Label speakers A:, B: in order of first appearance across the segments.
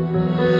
A: Thank you.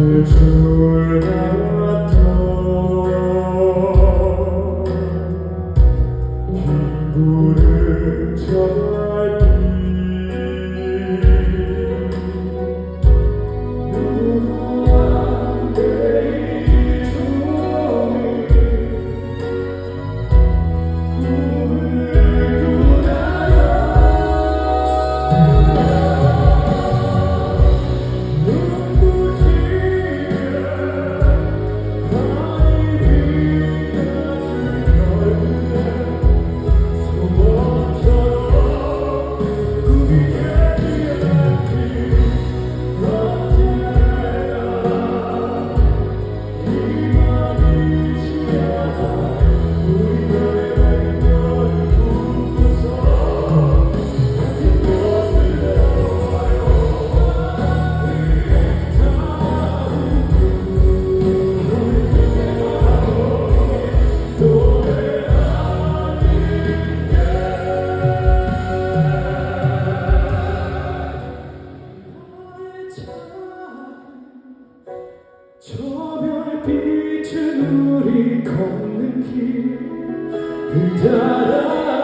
A: to the 걷는 길 그다란